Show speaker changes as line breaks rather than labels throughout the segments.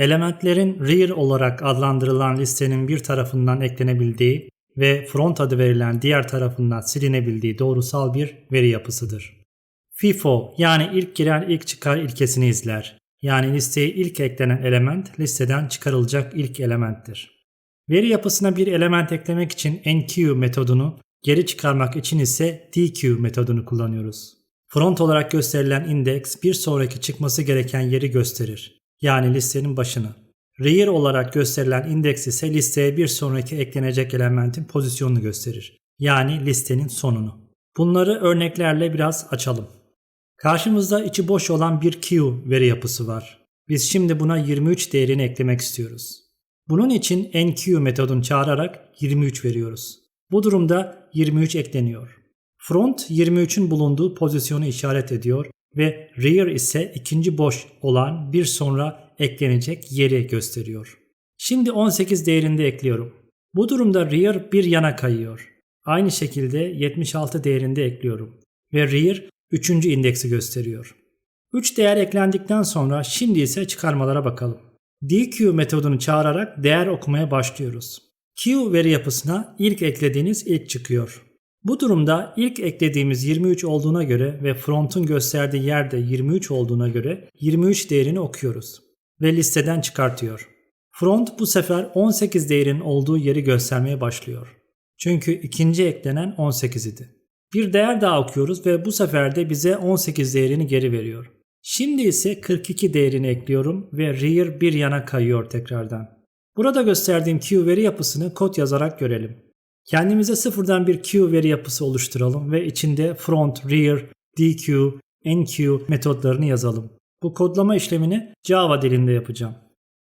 Elementlerin rear olarak adlandırılan listenin bir tarafından eklenebildiği ve front adı verilen diğer tarafından silinebildiği doğrusal bir veri yapısıdır. FIFO yani ilk giren ilk çıkar ilkesini izler. Yani listeye ilk eklenen element listeden çıkarılacak ilk elementtir. Veri yapısına bir element eklemek için enqueue metodunu, geri çıkarmak için ise dequeue metodunu kullanıyoruz. Front olarak gösterilen indeks bir sonraki çıkması gereken yeri gösterir. Yani listenin başını. Rear olarak gösterilen indeks ise listeye bir sonraki eklenecek elementin pozisyonunu gösterir. Yani listenin sonunu. Bunları örneklerle biraz açalım. Karşımızda içi boş olan bir queue veri yapısı var. Biz şimdi buna 23 değerini eklemek istiyoruz. Bunun için enqueue metodunu çağırarak 23 veriyoruz. Bu durumda 23 ekleniyor. Front 23'ün bulunduğu pozisyonu işaret ediyor ve rear ise ikinci boş olan bir sonra eklenecek yeri gösteriyor. Şimdi 18 değerinde ekliyorum. Bu durumda rear bir yana kayıyor. Aynı şekilde 76 değerinde ekliyorum ve rear 3. indeksi gösteriyor. 3 değer eklendikten sonra şimdi ise çıkarmalara bakalım. DQ metodunu çağırarak değer okumaya başlıyoruz. Q veri yapısına ilk eklediğiniz ilk çıkıyor. Bu durumda ilk eklediğimiz 23 olduğuna göre ve front'un gösterdiği yerde 23 olduğuna göre 23 değerini okuyoruz ve listeden çıkartıyor. Front bu sefer 18 değerinin olduğu yeri göstermeye başlıyor. Çünkü ikinci eklenen 18 idi. Bir değer daha okuyoruz ve bu sefer de bize 18 değerini geri veriyor. Şimdi ise 42 değerini ekliyorum ve rear bir yana kayıyor tekrardan. Burada gösterdiğim Q veri yapısını kod yazarak görelim. Kendimize sıfırdan bir Q veri yapısı oluşturalım ve içinde front, rear, DQ, NQ metotlarını yazalım. Bu kodlama işlemini Java dilinde yapacağım.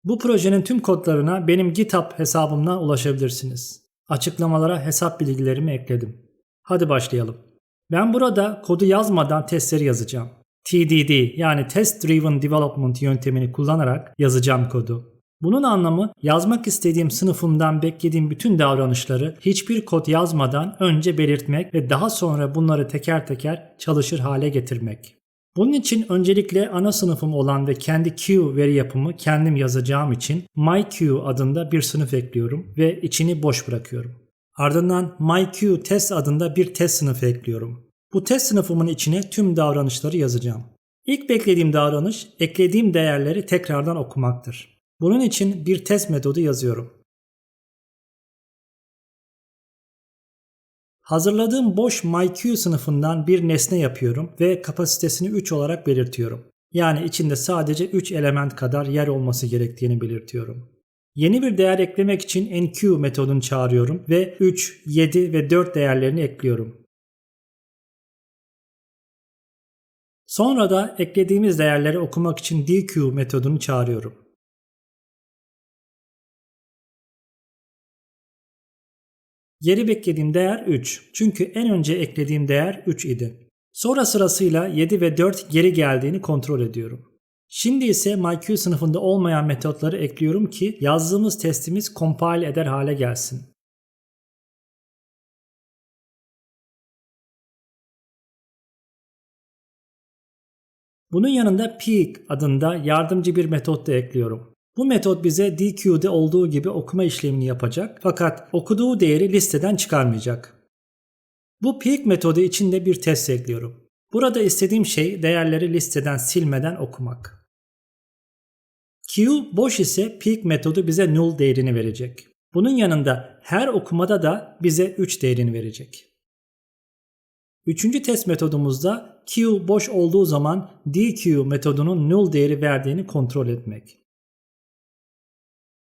Bu projenin tüm kodlarına benim GitHub hesabımdan ulaşabilirsiniz. Açıklamalara hesap bilgilerimi ekledim. Hadi başlayalım. Ben burada kodu yazmadan testleri yazacağım. TDD yani Test Driven Development yöntemini kullanarak yazacağım kodu. Bunun anlamı yazmak istediğim sınıfımdan beklediğim bütün davranışları hiçbir kod yazmadan önce belirtmek ve daha sonra bunları teker teker çalışır hale getirmek. Bunun için öncelikle ana sınıfım olan ve kendi Q veri yapımı kendim yazacağım için MyQ adında bir sınıf ekliyorum ve içini boş bırakıyorum. Ardından MyQ test adında bir test sınıfı ekliyorum. Bu test sınıfımın içine tüm davranışları yazacağım. İlk beklediğim davranış eklediğim değerleri tekrardan okumaktır. Bunun için bir test metodu yazıyorum. Hazırladığım boş MyQ sınıfından bir nesne yapıyorum ve kapasitesini 3 olarak belirtiyorum. Yani içinde sadece 3 element kadar yer olması gerektiğini belirtiyorum. Yeni bir değer eklemek için enqueue metodunu çağırıyorum ve 3, 7 ve 4 değerlerini ekliyorum. Sonra da eklediğimiz değerleri okumak için dequeue metodunu çağırıyorum. Geri beklediğim değer 3. Çünkü en önce eklediğim değer 3 idi. Sonra sırasıyla 7 ve 4 geri geldiğini kontrol ediyorum. Şimdi ise MyQ sınıfında olmayan metotları ekliyorum ki yazdığımız testimiz compile eder hale gelsin. Bunun yanında peek adında yardımcı bir metot da ekliyorum. Bu metot bize DQ'de olduğu gibi okuma işlemini yapacak fakat okuduğu değeri listeden çıkarmayacak. Bu peek metodu içinde bir test ekliyorum. Burada istediğim şey değerleri listeden silmeden okumak. Q boş ise peek metodu bize null değerini verecek. Bunun yanında her okumada da bize 3 değerini verecek. Üçüncü test metodumuzda Q boş olduğu zaman DQ metodunun null değeri verdiğini kontrol etmek.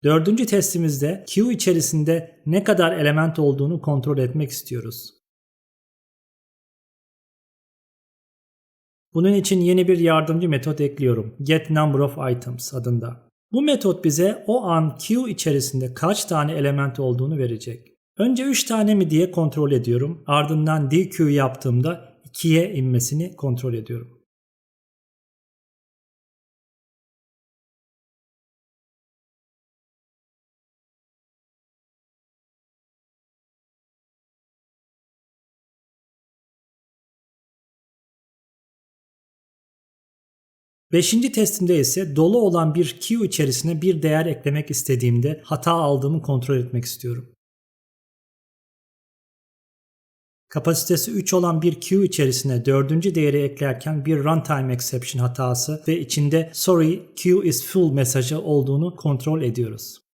Dördüncü testimizde Q içerisinde ne kadar element olduğunu kontrol etmek istiyoruz. Bunun için yeni bir yardımcı metot ekliyorum. Get number of items adında. Bu metot bize o an Q içerisinde kaç tane element olduğunu verecek. Önce 3 tane mi diye kontrol ediyorum. Ardından DQ yaptığımda 2'ye inmesini kontrol ediyorum. Beşinci testimde ise dolu olan bir queue içerisine bir değer eklemek istediğimde hata aldığımı kontrol etmek istiyorum. Kapasitesi 3 olan bir queue içerisine dördüncü değeri eklerken bir runtime exception hatası ve içinde sorry queue is full mesajı olduğunu kontrol ediyoruz.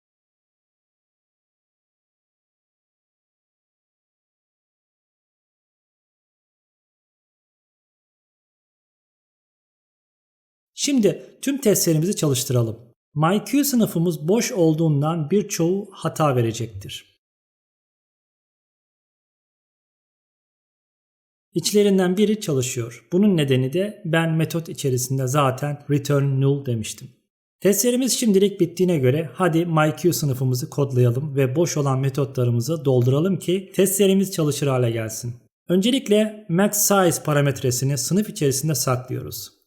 Şimdi tüm testlerimizi çalıştıralım. MyQ sınıfımız boş olduğundan birçoğu hata verecektir. İçlerinden biri çalışıyor. Bunun nedeni de ben metot içerisinde zaten return null demiştim. Testlerimiz şimdilik bittiğine göre hadi MyQ sınıfımızı kodlayalım ve boş olan metotlarımızı dolduralım ki testlerimiz çalışır hale gelsin. Öncelikle max size parametresini sınıf içerisinde saklıyoruz.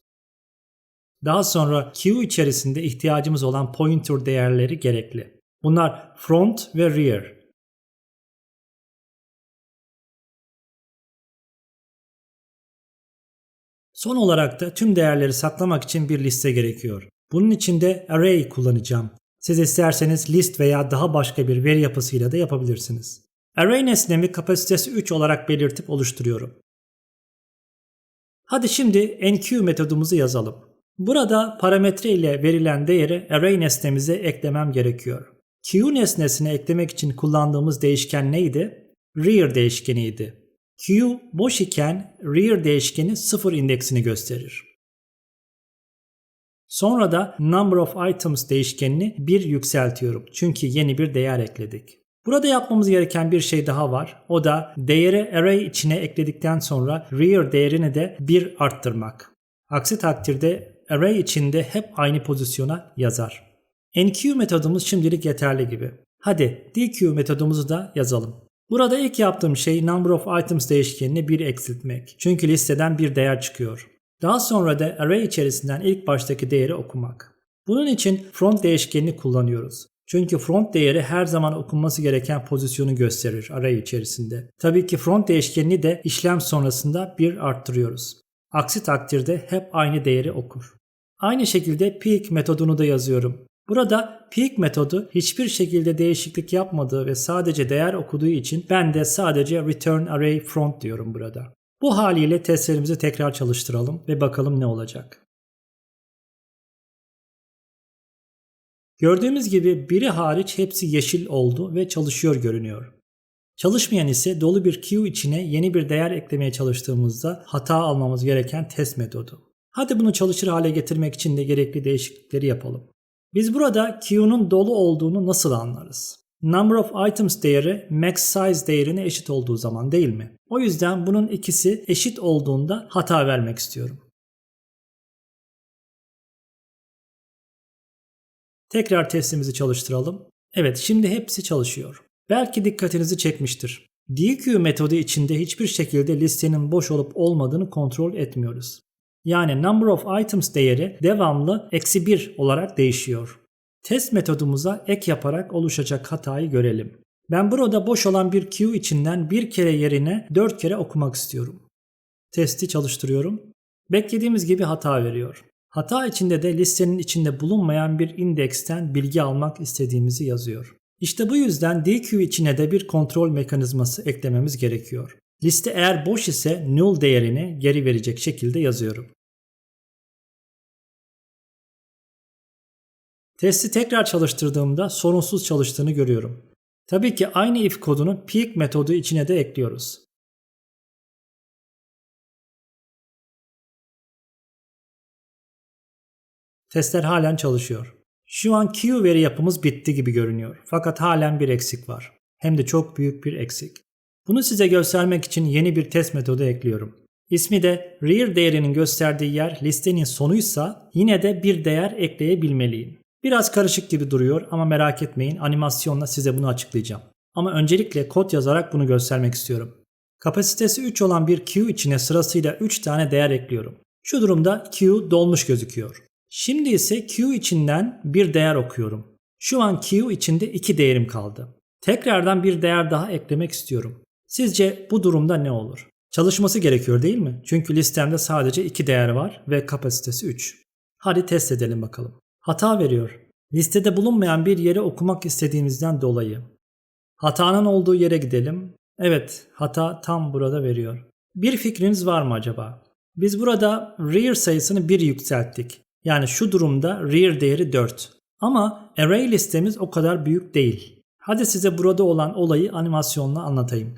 Daha sonra queue içerisinde ihtiyacımız olan pointer değerleri gerekli. Bunlar front ve rear. Son olarak da tüm değerleri saklamak için bir liste gerekiyor. Bunun için de array kullanacağım. Siz isterseniz list veya daha başka bir veri yapısıyla da yapabilirsiniz. Array nesnemi kapasitesi 3 olarak belirtip oluşturuyorum. Hadi şimdi enqueue metodumuzu yazalım. Burada parametre ile verilen değeri array nesnemize eklemem gerekiyor. Q nesnesine eklemek için kullandığımız değişken neydi? Rear değişkeniydi. Q boş iken rear değişkeni 0 indeksini gösterir. Sonra da number of items değişkenini 1 yükseltiyorum. Çünkü yeni bir değer ekledik. Burada yapmamız gereken bir şey daha var. O da değeri array içine ekledikten sonra rear değerini de 1 arttırmak. Aksi takdirde array içinde hep aynı pozisyona yazar. NQ metodumuz şimdilik yeterli gibi. Hadi DQ metodumuzu da yazalım. Burada ilk yaptığım şey number of items değişkenini 1 eksiltmek. Çünkü listeden bir değer çıkıyor. Daha sonra da array içerisinden ilk baştaki değeri okumak. Bunun için front değişkenini kullanıyoruz. Çünkü front değeri her zaman okunması gereken pozisyonu gösterir array içerisinde. Tabii ki front değişkenini de işlem sonrasında bir arttırıyoruz. Aksi takdirde hep aynı değeri okur. Aynı şekilde peak metodunu da yazıyorum. Burada peak metodu hiçbir şekilde değişiklik yapmadığı ve sadece değer okuduğu için ben de sadece return array front diyorum burada. Bu haliyle testlerimizi tekrar çalıştıralım ve bakalım ne olacak. Gördüğümüz gibi biri hariç hepsi yeşil oldu ve çalışıyor görünüyor. Çalışmayan ise dolu bir queue içine yeni bir değer eklemeye çalıştığımızda hata almamız gereken test metodu. Hadi bunu çalışır hale getirmek için de gerekli değişiklikleri yapalım. Biz burada queue'nun dolu olduğunu nasıl anlarız? Number of items değeri max size değerine eşit olduğu zaman değil mi? O yüzden bunun ikisi eşit olduğunda hata vermek istiyorum. Tekrar testimizi çalıştıralım. Evet şimdi hepsi çalışıyor. Belki dikkatinizi çekmiştir. DQ metodu içinde hiçbir şekilde listenin boş olup olmadığını kontrol etmiyoruz. Yani number of items değeri devamlı eksi 1 olarak değişiyor. Test metodumuza ek yaparak oluşacak hatayı görelim. Ben burada boş olan bir queue içinden bir kere yerine 4 kere okumak istiyorum. Testi çalıştırıyorum. Beklediğimiz gibi hata veriyor. Hata içinde de listenin içinde bulunmayan bir indeksten bilgi almak istediğimizi yazıyor. İşte bu yüzden DQ içine de bir kontrol mekanizması eklememiz gerekiyor. Liste eğer boş ise null değerini geri verecek şekilde yazıyorum. Testi tekrar çalıştırdığımda sorunsuz çalıştığını görüyorum. Tabii ki aynı if kodunu peak metodu içine de ekliyoruz. Testler halen çalışıyor. Şu an Q veri yapımız bitti gibi görünüyor. Fakat halen bir eksik var. Hem de çok büyük bir eksik. Bunu size göstermek için yeni bir test metodu ekliyorum. İsmi de rear değerinin gösterdiği yer listenin sonuysa yine de bir değer ekleyebilmeliyim. Biraz karışık gibi duruyor ama merak etmeyin animasyonla size bunu açıklayacağım. Ama öncelikle kod yazarak bunu göstermek istiyorum. Kapasitesi 3 olan bir queue içine sırasıyla 3 tane değer ekliyorum. Şu durumda queue dolmuş gözüküyor. Şimdi ise queue içinden bir değer okuyorum. Şu an queue içinde 2 değerim kaldı. Tekrardan bir değer daha eklemek istiyorum. Sizce bu durumda ne olur? Çalışması gerekiyor değil mi? Çünkü listemde sadece 2 değer var ve kapasitesi 3. Hadi test edelim bakalım. Hata veriyor. Listede bulunmayan bir yeri okumak istediğimizden dolayı. Hatanın olduğu yere gidelim. Evet, hata tam burada veriyor. Bir fikriniz var mı acaba? Biz burada rear sayısını 1 yükselttik. Yani şu durumda rear değeri 4. Ama array listemiz o kadar büyük değil. Hadi size burada olan olayı animasyonla anlatayım.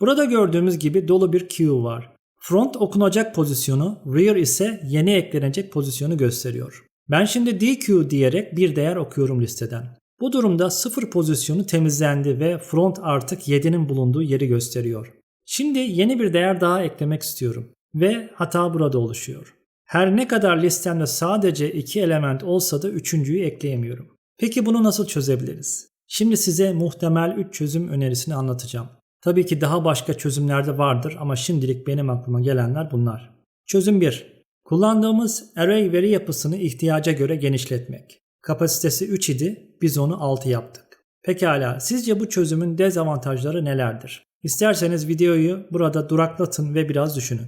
Burada gördüğümüz gibi dolu bir queue var. Front okunacak pozisyonu, rear ise yeni eklenecek pozisyonu gösteriyor. Ben şimdi DQ diyerek bir değer okuyorum listeden. Bu durumda 0 pozisyonu temizlendi ve front artık 7'nin bulunduğu yeri gösteriyor. Şimdi yeni bir değer daha eklemek istiyorum ve hata burada oluşuyor. Her ne kadar listemde sadece iki element olsa da üçüncüyü ekleyemiyorum. Peki bunu nasıl çözebiliriz? Şimdi size muhtemel 3 çözüm önerisini anlatacağım. Tabii ki daha başka çözümler de vardır ama şimdilik benim aklıma gelenler bunlar. Çözüm 1. Kullandığımız array veri yapısını ihtiyaca göre genişletmek. Kapasitesi 3 idi, biz onu 6 yaptık. Pekala, sizce bu çözümün dezavantajları nelerdir? İsterseniz videoyu burada duraklatın ve biraz düşünün.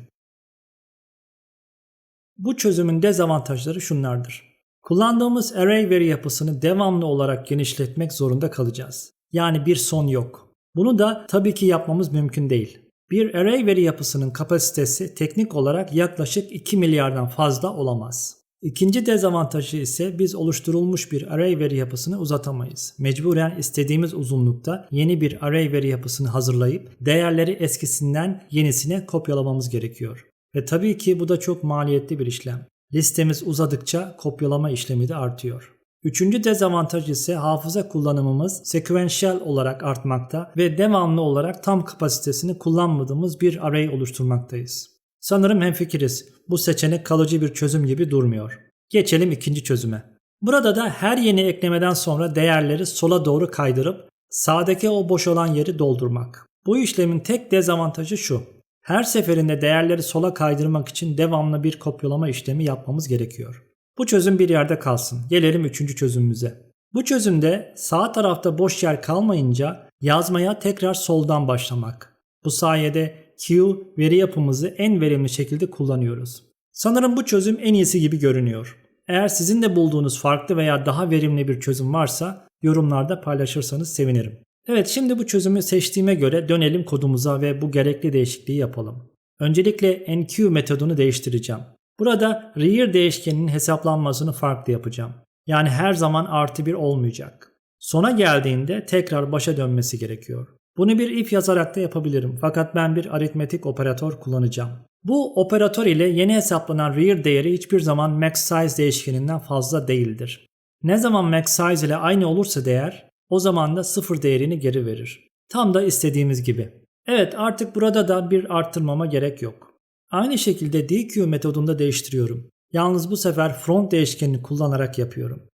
Bu çözümün dezavantajları şunlardır. Kullandığımız array veri yapısını devamlı olarak genişletmek zorunda kalacağız. Yani bir son yok. Bunu da tabii ki yapmamız mümkün değil. Bir array veri yapısının kapasitesi teknik olarak yaklaşık 2 milyardan fazla olamaz. İkinci dezavantajı ise biz oluşturulmuş bir array veri yapısını uzatamayız. Mecburen istediğimiz uzunlukta yeni bir array veri yapısını hazırlayıp değerleri eskisinden yenisine kopyalamamız gerekiyor. Ve tabii ki bu da çok maliyetli bir işlem. Listemiz uzadıkça kopyalama işlemi de artıyor. Üçüncü dezavantaj ise hafıza kullanımımız sequential olarak artmakta ve devamlı olarak tam kapasitesini kullanmadığımız bir array oluşturmaktayız. Sanırım hemfikiriz. Bu seçenek kalıcı bir çözüm gibi durmuyor. Geçelim ikinci çözüme. Burada da her yeni eklemeden sonra değerleri sola doğru kaydırıp sağdaki o boş olan yeri doldurmak. Bu işlemin tek dezavantajı şu. Her seferinde değerleri sola kaydırmak için devamlı bir kopyalama işlemi yapmamız gerekiyor. Bu çözüm bir yerde kalsın. Gelelim üçüncü çözümümüze. Bu çözümde sağ tarafta boş yer kalmayınca yazmaya tekrar soldan başlamak. Bu sayede Q veri yapımızı en verimli şekilde kullanıyoruz. Sanırım bu çözüm en iyisi gibi görünüyor. Eğer sizin de bulduğunuz farklı veya daha verimli bir çözüm varsa yorumlarda paylaşırsanız sevinirim. Evet şimdi bu çözümü seçtiğime göre dönelim kodumuza ve bu gerekli değişikliği yapalım. Öncelikle enqueue metodunu değiştireceğim. Burada rear değişkeninin hesaplanmasını farklı yapacağım. Yani her zaman artı bir olmayacak. Sona geldiğinde tekrar başa dönmesi gerekiyor. Bunu bir if yazarak da yapabilirim fakat ben bir aritmetik operatör kullanacağım. Bu operatör ile yeni hesaplanan rear değeri hiçbir zaman max size değişkeninden fazla değildir. Ne zaman max size ile aynı olursa değer o zaman da sıfır değerini geri verir. Tam da istediğimiz gibi. Evet artık burada da bir arttırmama gerek yok. Aynı şekilde DQ metodunda değiştiriyorum. Yalnız bu sefer front değişkenini kullanarak yapıyorum.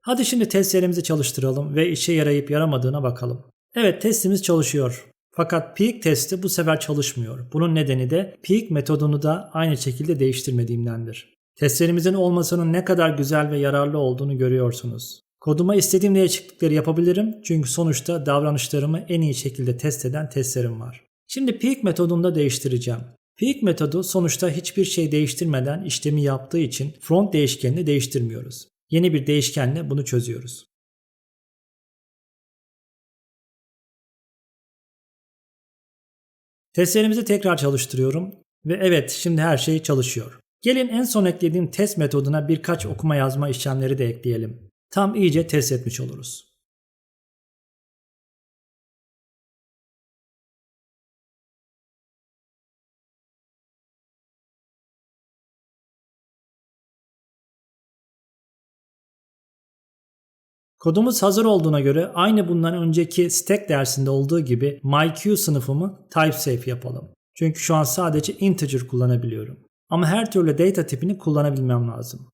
Hadi şimdi testlerimizi çalıştıralım ve işe yarayıp yaramadığına bakalım. Evet testimiz çalışıyor. Fakat peak testi bu sefer çalışmıyor. Bunun nedeni de peak metodunu da aynı şekilde değiştirmediğimdendir. Testlerimizin olmasının ne kadar güzel ve yararlı olduğunu görüyorsunuz. Koduma istediğim değişiklikleri yapabilirim çünkü sonuçta davranışlarımı en iyi şekilde test eden testlerim var. Şimdi peak metodunda değiştireceğim. Peak metodu sonuçta hiçbir şey değiştirmeden işlemi yaptığı için front değişkenini değiştirmiyoruz. Yeni bir değişkenle bunu çözüyoruz. Testlerimizi tekrar çalıştırıyorum ve evet şimdi her şey çalışıyor. Gelin en son eklediğim test metoduna birkaç okuma yazma işlemleri de ekleyelim. Tam iyice test etmiş oluruz. Kodumuz hazır olduğuna göre aynı bundan önceki stack dersinde olduğu gibi myQ sınıfımı typesafe yapalım. Çünkü şu an sadece integer kullanabiliyorum. Ama her türlü data tipini kullanabilmem lazım.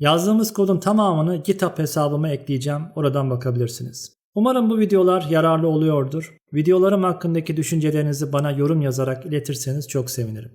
Yazdığımız kodun tamamını GitHub hesabıma ekleyeceğim. Oradan bakabilirsiniz. Umarım bu videolar yararlı oluyordur. Videolarım hakkındaki düşüncelerinizi bana yorum yazarak iletirseniz çok sevinirim.